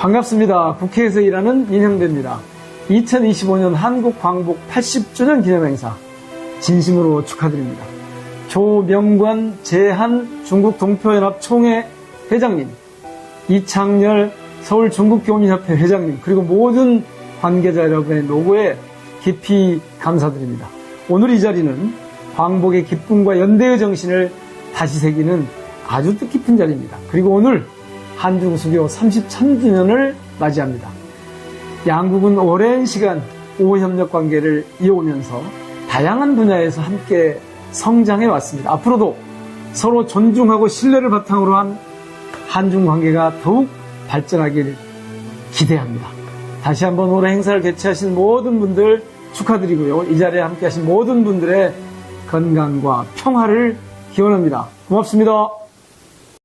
반갑습니다. 국회에서 일하는 민형대입니다. 2025년 한국 광복 80주년 기념행사 진심으로 축하드립니다. 조명관 제한 중국 동표연합 총회 회장님, 이창열 서울 중국교민협회 회장님, 그리고 모든 관계자 여러분의 노고에 깊이 감사드립니다. 오늘 이 자리는 광복의 기쁨과 연대의 정신을 다시 새기는 아주 뜻깊은 자리입니다. 그리고 오늘 한중 수교 33주년을 맞이합니다. 양국은 오랜 시간 우호협력 관계를 이어오면서 다양한 분야에서 함께 성장해 왔습니다. 앞으로도 서로 존중하고 신뢰를 바탕으로 한 한중 관계가 더욱 발전하길 기대합니다. 다시 한번 올해 행사를 개최하신 모든 분들 축하드리고요. 이 자리에 함께 하신 모든 분들의 건강과 평화를 기원합니다. 고맙습니다.